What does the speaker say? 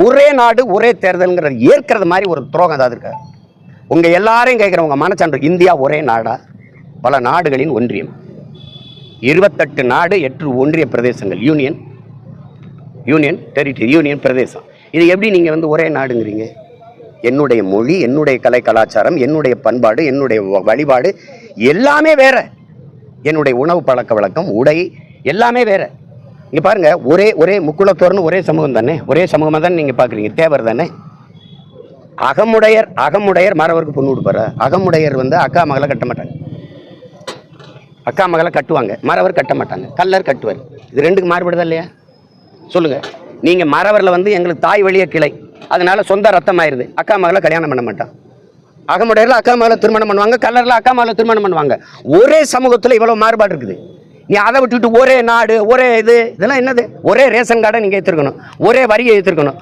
ஒரே நாடு ஒரே தேர்தல்ங்கிறது ஏற்கிறது மாதிரி ஒரு துரோகம் ஏதாவது இருக்கா? உங்கள் எல்லாரையும் கேட்குற உங்கள் மனச்சான்று. இந்தியா ஒரே நாடா? பல நாடுகளின் ஒன்றியம். இருபத்தெட்டு நாடு எட்டு ஒன்றிய பிரதேசங்கள். யூனியன் யூனியன் டெரிட்டரி யூனியன் பிரதேசம். இது எப்படி நீங்கள் வந்து ஒரே நாடுங்கிறீங்க? என்னுடைய மொழி என்னுடைய கலை கலாச்சாரம் என்னுடைய பண்பாடு என்னுடைய வழிபாடு எல்லாமே வேற. என்னுடைய உணவு பழக்க வழக்கம் உடை எல்லாமே வேற. இங்கே பாருங்க ஒரே ஒரே முக்குளத்தோர்னு ஒரே சமூகம் தானே? ஒரே சமூகமாக தானே நீங்கள் பார்க்குறீங்க தேவர் தானே? அகமுடையர் அகமுடையர் மறவருக்கு பொண்ணு கொடுப்பாரு? அகமுடையர் வந்து அக்கா மகளை கட்ட மாட்டாங்க. அக்கா மகளை கட்டுவாங்க மறவர் கட்ட மாட்டாங்க. கல்லர் கட்டுவார். இது ரெண்டுக்கு மாறுபடுதா இல்லையா? சொல்லுங்கள் நீங்கள் மறவரில் வந்து எங்களுக்கு தாய் வழிய கிளை. அதனால் சொந்த ரத்தம் ஆயிடுது அக்கா மகளை கல்யாணம் பண்ண மாட்டான். அகமுடையரில் அக்கா மகளை திருமணம் பண்ணுவாங்க கல்லரில் அக்கா மகளை திருமணம் பண்ணுவாங்க. ஒரே சமூகத்தில் இவ்வளோ மாறுபாடு இருக்குது. நீ அதை விட்டுட்டு ஒரே நாடு ஒரே இது இதெல்லாம் என்னது? ஒரே ரேஷன் கார்டை நீங்கள் ஏற்றிருக்கணும் ஒரே வரியை ஏற்றிருக்கணும்